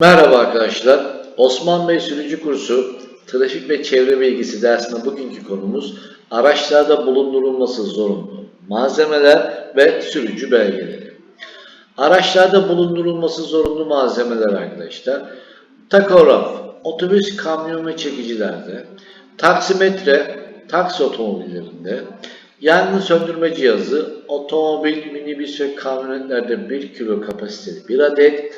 Merhaba arkadaşlar. Osman Bey sürücü kursu trafik ve çevre bilgisi dersinde bugünkü konumuz araçlarda bulundurulması zorunlu malzemeler ve sürücü belgeleri. Araçlarda bulundurulması zorunlu malzemeler arkadaşlar. Takograf, otobüs, kamyon ve çekicilerde, taksimetre, taksi otomobillerinde, yangın söndürme cihazı, otomobil, minibüs ve kamyonetlerde 1 kilo kapasiteli 1 adet,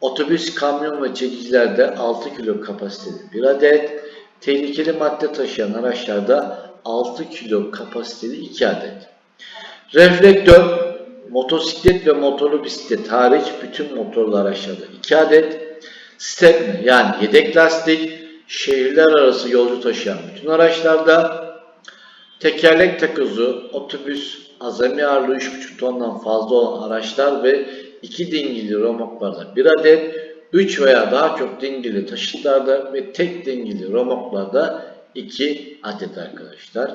Otobüs, kamyon ve çekicilerde 6 kilo kapasiteli bir adet, tehlikeli madde taşıyan araçlarda 6 kilo kapasiteli 2 adet. Reflektör, motosiklet ve motorlu bisiklet hariç bütün motorlu araçlarda 2 adet. Stepne yani yedek lastik, şehirler arası yolcu taşıyan bütün araçlarda Tekerlek takozu, otobüs, azami ağırlığı 3,5 tondan fazla olan araçlar ve iki dingili romoklarda bir adet, 3 veya daha çok dingili taşıtlarda ve tek dingili romoklarda 2 adet arkadaşlar.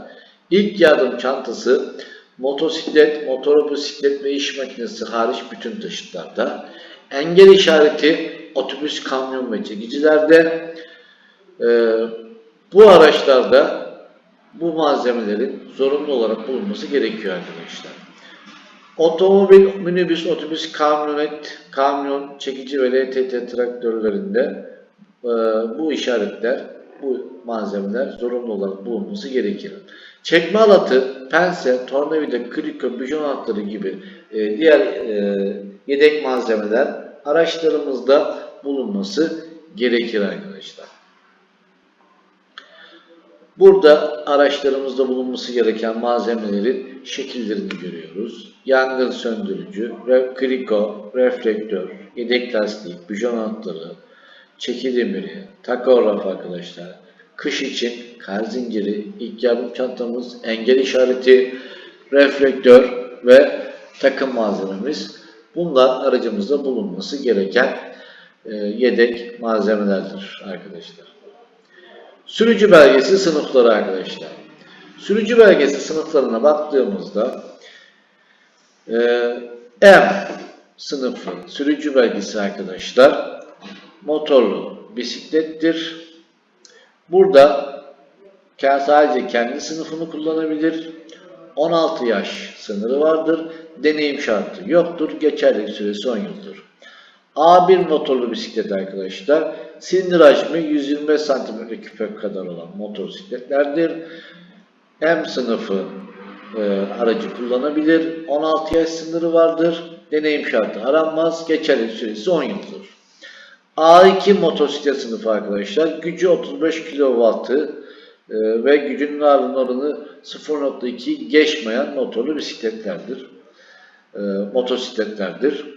İlk yardım çantası motosiklet, motor bisiklet ve iş makinesi hariç bütün taşıtlarda. Engel işareti otobüs, kamyon ve çekicilerde. Ee, bu araçlarda bu malzemelerin zorunlu olarak bulunması gerekiyor arkadaşlar. Otomobil, minibüs, otobüs, kamyonet, kamyon, çekici ve LTT traktörlerinde e, bu işaretler, bu malzemeler zorunlu olarak bulunması gerekir. Çekme alatı, pense, tornavida, kriko, bijon anahtarı gibi e, diğer e, yedek malzemeler araçlarımızda bulunması gerekir arkadaşlar. Burada araçlarımızda bulunması gereken malzemelerin şekillerini görüyoruz. Yangın söndürücü, kriko, reflektör, yedek lastik, bijon anahtarı, çeki demiri, takograf arkadaşlar, kış için kar zinciri, ilk yardım çantamız, engel işareti, reflektör ve takım malzememiz. Bunlar aracımızda bulunması gereken e, yedek malzemelerdir arkadaşlar. Sürücü belgesi sınıfları arkadaşlar. Sürücü belgesi sınıflarına baktığımızda e, M sınıfı sürücü belgesi arkadaşlar motorlu bisiklettir. Burada sadece kendi sınıfını kullanabilir. 16 yaş sınırı vardır. Deneyim şartı yoktur. Geçerlilik süresi 10 yıldır. A1 motorlu bisiklet arkadaşlar. Silindir hacmi 125 cm küpe kadar olan motosikletlerdir. M sınıfı e, aracı kullanabilir. 16 yaş sınırı vardır. Deneyim şartı aranmaz. Geçerli süresi 10 yıldır. A2 motosiklet sınıfı arkadaşlar. Gücü 35 kW'ı e, ve gücünün ağırlığının oranı 0.2 geçmeyen motorlu bisikletlerdir. E, motosikletlerdir.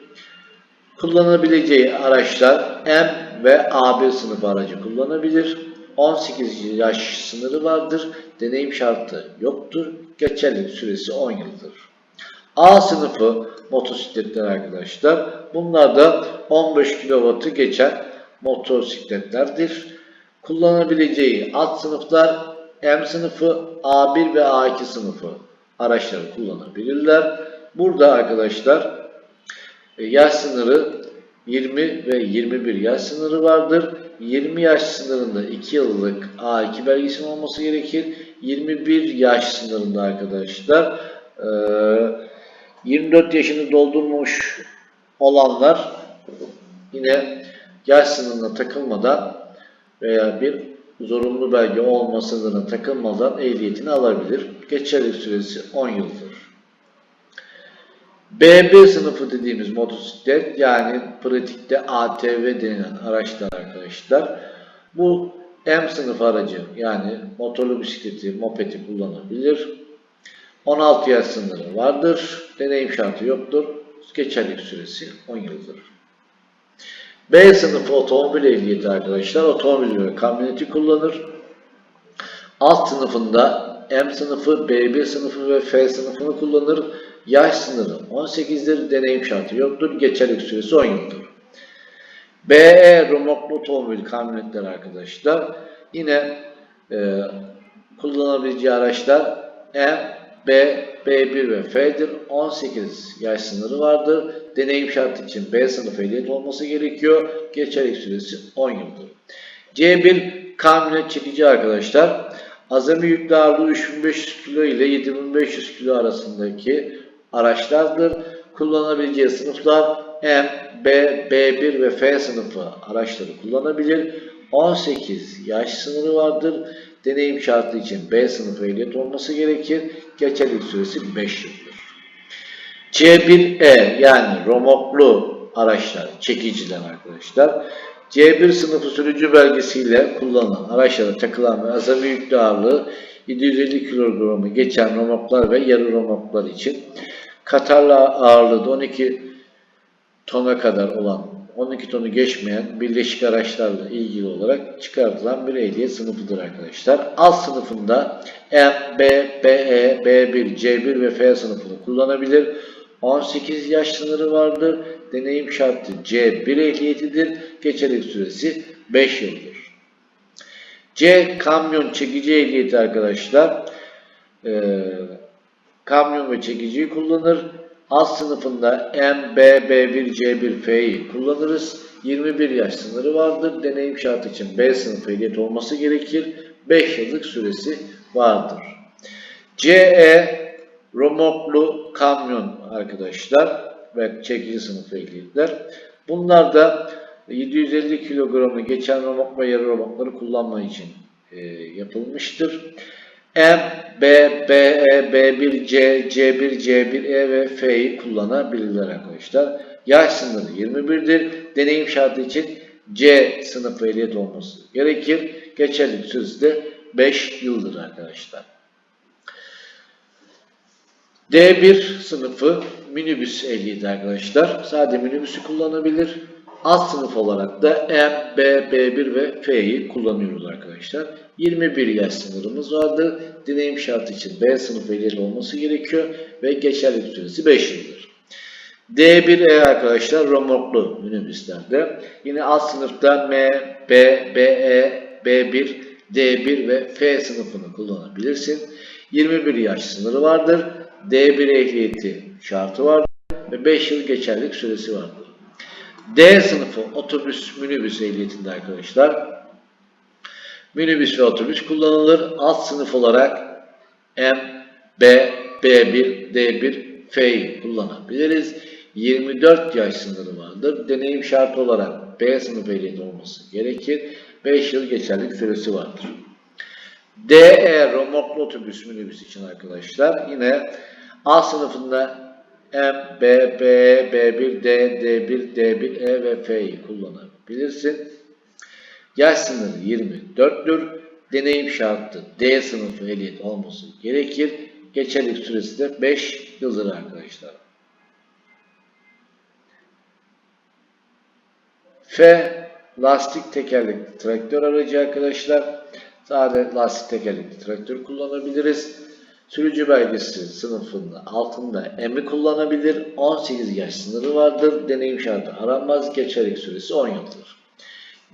Kullanabileceği araçlar M ve A1 sınıfı aracı kullanabilir. 18 yaş sınırı vardır. Deneyim şartı yoktur. Geçerlilik süresi 10 yıldır. A sınıfı motosikletler arkadaşlar. Bunlar da 15 kW'ı geçen motosikletlerdir. Kullanabileceği alt sınıflar M sınıfı, A1 ve A2 sınıfı araçları kullanabilirler. Burada arkadaşlar yaş sınırı 20 ve 21 yaş sınırı vardır. 20 yaş sınırında 2 yıllık A2 belgesinin olması gerekir. 21 yaş sınırında arkadaşlar e, 24 yaşını doldurmuş olanlar yine yaş sınırına takılmadan veya bir zorunlu belge olma takılmadan ehliyetini alabilir. Geçerlilik süresi 10 yıldır. BB sınıfı dediğimiz motosiklet yani pratikte ATV denilen araçlar arkadaşlar. Bu M sınıf aracı yani motorlu bisikleti, mopedi kullanabilir. 16 yaş sınırı vardır. Deneyim şartı yoktur. Geçerlilik süresi 10 yıldır. B sınıfı otomobil ehliyeti arkadaşlar. Otomobil ve kamyoneti kullanır. Alt sınıfında M sınıfı, BB sınıfı ve F sınıfını kullanır. Yaş sınırı 18'dir. Deneyim şartı yoktur. Geçerlilik süresi 10 yıldır. BE romoklu otomobil kamyonetler arkadaşlar. Yine e, kullanabileceği araçlar M, B, B1 ve F'dir. 18 yaş sınırı vardır. Deneyim şartı için B sınıfı ehliyet olması gerekiyor. Geçerlik süresi 10 yıldır. C1 kamyonet çekici arkadaşlar. Azami yüklü ağırlığı 3500 kilo ile 7500 kilo arasındaki araçlardır. Kullanabileceği sınıflar M, B, B1 ve F sınıfı araçları kullanabilir. 18 yaş sınırı vardır. Deneyim şartı için B sınıfı ehliyet olması gerekir. Geçerlilik süresi 5 yıldır. C1E yani romoklu araçlar, çekiciler arkadaşlar. C1 sınıfı sürücü belgesiyle kullanılan araçlara takılan ve azami yüklü ağırlığı 750 kilogramı geçen romoklar ve yarı romoklar için Katarlı ağırlığı da 12 tona kadar olan 12 tonu geçmeyen birleşik araçlarla ilgili olarak çıkartılan bir ehliyet sınıfıdır arkadaşlar. Alt sınıfında M, B, BE, B1, C1 ve F sınıfını kullanabilir. 18 yaş sınırı vardır. Deneyim şartı C1 ehliyetidir. Geçerlik süresi 5 yıldır. C kamyon çekici ehliyeti arkadaşlar. Ee, kamyon ve çekiciyi kullanır. Alt sınıfında M, B, B1, C1, F'yi kullanırız. 21 yaş sınırı vardır. Deneyim şartı için B sınıfı ehliyet olması gerekir. 5 yıllık süresi vardır. CE romoklu kamyon arkadaşlar ve çekici sınıfı ehliyetler. Bunlar da 750 kilogramı geçen romok ve yarı romokları kullanma için e, yapılmıştır. M, B, B, E, B1, C, C1, C1E ve F'yi kullanabilirler arkadaşlar. Yaş sınırı 21'dir. Deneyim şartı için C sınıfı ehliyet olması gerekir. Geçerlilik süresi de 5 yıldır arkadaşlar. D1 sınıfı minibüs ehliyeti arkadaşlar. Sadece minibüsü kullanabilir. Alt sınıf olarak da M, B, B1 ve F'yi kullanıyoruz arkadaşlar. 21 yaş sınırımız vardır. Deneyim şartı için B sınıfı ehliyet olması gerekiyor ve geçerlilik süresi 5 yıldır. D1E arkadaşlar romorklu minibüslerde. Yine alt sınıfta M, B, BE, B1, D1 ve F sınıfını kullanabilirsin. 21 yaş sınırı vardır. D1 ehliyeti şartı vardır ve 5 yıl geçerlik süresi vardır. D sınıfı otobüs minibüs ehliyetinde arkadaşlar. Minibüs ve otobüs kullanılır. Alt sınıf olarak M, B, B1, D1, F'yi kullanabiliriz. 24 yaş sınırı vardır. Deneyim şartı olarak B sınıf ehliyeti olması gerekir. 5 yıl geçerlik süresi vardır. DE romorklu otobüs minibüs için arkadaşlar yine A sınıfında M, B, B, B1, D, D1, D1, E ve F'yi kullanabilirsin. Yaş sınırı 24'tür. Deneyim şartı D sınıfı ehliyet olması gerekir. Geçerlik süresi de 5 yıldır arkadaşlar. F lastik tekerlekli traktör aracı arkadaşlar. Sadece lastik tekerlekli traktör kullanabiliriz. Sürücü belgesi sınıfında altında M'i kullanabilir. 18 yaş sınırı vardır. Deneyim şartı aranmaz. Geçerlik süresi 10 yıldır.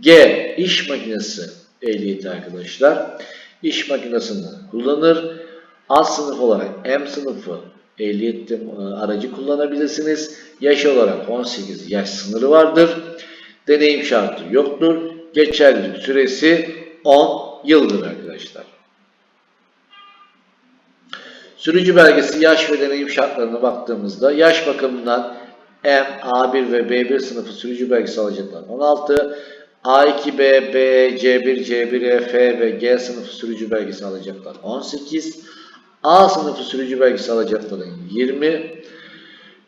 G. iş makinesi ehliyeti arkadaşlar. İş makinesini kullanır. Alt sınıf olarak M sınıfı ehliyette aracı kullanabilirsiniz. Yaş olarak 18 yaş sınırı vardır. Deneyim şartı yoktur. Geçerlilik süresi 10 yıldır arkadaşlar. Sürücü belgesi yaş ve deneyim şartlarına baktığımızda yaş bakımından M, A1 ve B1 sınıfı sürücü belgesi alacaklar 16, A2, B, B, C1, C1, E, F ve G sınıfı sürücü belgesi alacaklar 18, A sınıfı sürücü belgesi alacakların 20,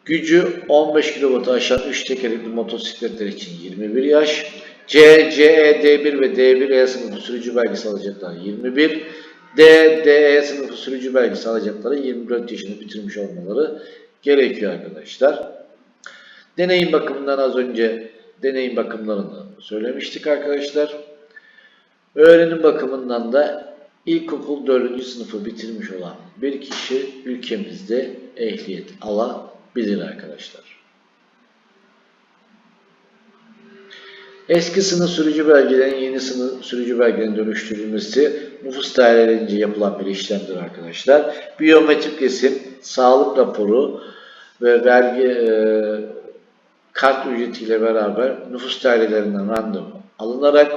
gücü 15 kW aşan 3 tekerlekli motosikletler için 21 yaş, C, CE, D1 ve D1E sınıfı sürücü belgesi alacaklar 21, D, DE sınıfı sürücü belgesi alacakları 24 yaşını bitirmiş olmaları gerekiyor arkadaşlar. Deneyim bakımından az önce deneyim bakımlarını söylemiştik arkadaşlar. Öğrenim bakımından da ilkokul 4. sınıfı bitirmiş olan bir kişi ülkemizde ehliyet alabilir arkadaşlar. Eski sınıf sürücü belgelerin yeni sınıf sürücü belgelerin dönüştürülmesi nüfus dairelerince yapılan bir işlemdir arkadaşlar. Biyometrik resim sağlık raporu ve vergi e, kart ücretiyle beraber nüfus dairelerinden randevu alınarak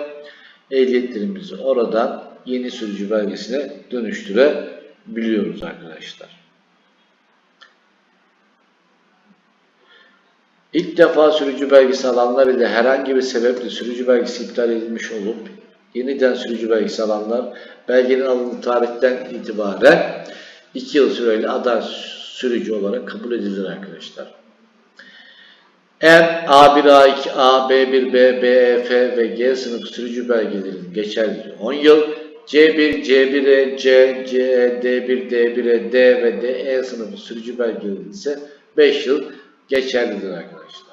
ehliyetlerimizi oradan yeni sürücü belgesine dönüştürebiliyoruz arkadaşlar. İlk defa sürücü belgesi alanlar ile herhangi bir sebeple sürücü belgesi iptal edilmiş olup yeniden sürücü belgesi alanlar belgenin alındığı tarihten itibaren 2 yıl süreyle aday sürücü olarak kabul edilir arkadaşlar. Eğer A1, A2, A, B1, B, B, E, F ve G sınıf sürücü belgelerinin geçerliliği 10 yıl, C1, C1'e, C, C, D1, D1'e, D ve DE sınıfı sürücü belgeleri ise 5 yıl geçerlidir arkadaşlar.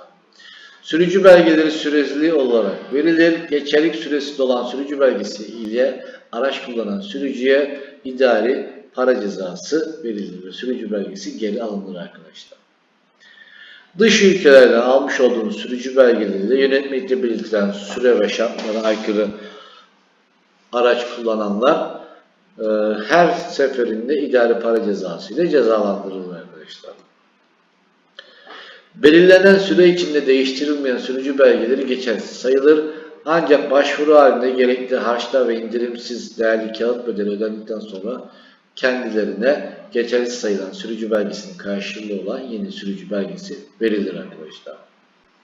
Sürücü belgeleri süreli olarak verilir. Geçerlik süresi dolan sürücü belgesi ile araç kullanan sürücüye idari para cezası verilir ve sürücü belgesi geri alınır arkadaşlar. Dış ülkelerden almış olduğunuz sürücü belgeleriyle yönetmelikte belirtilen süre ve şartlara aykırı araç kullananlar e, her seferinde idari para cezası ile cezalandırılır arkadaşlar. Belirlenen süre içinde değiştirilmeyen sürücü belgeleri geçersiz sayılır. Ancak başvuru halinde gerekli harçlar ve indirimsiz değerli kağıt bedeli ödendikten sonra kendilerine geçersiz sayılan sürücü belgesinin karşılığı olan yeni sürücü belgesi verilir arkadaşlar.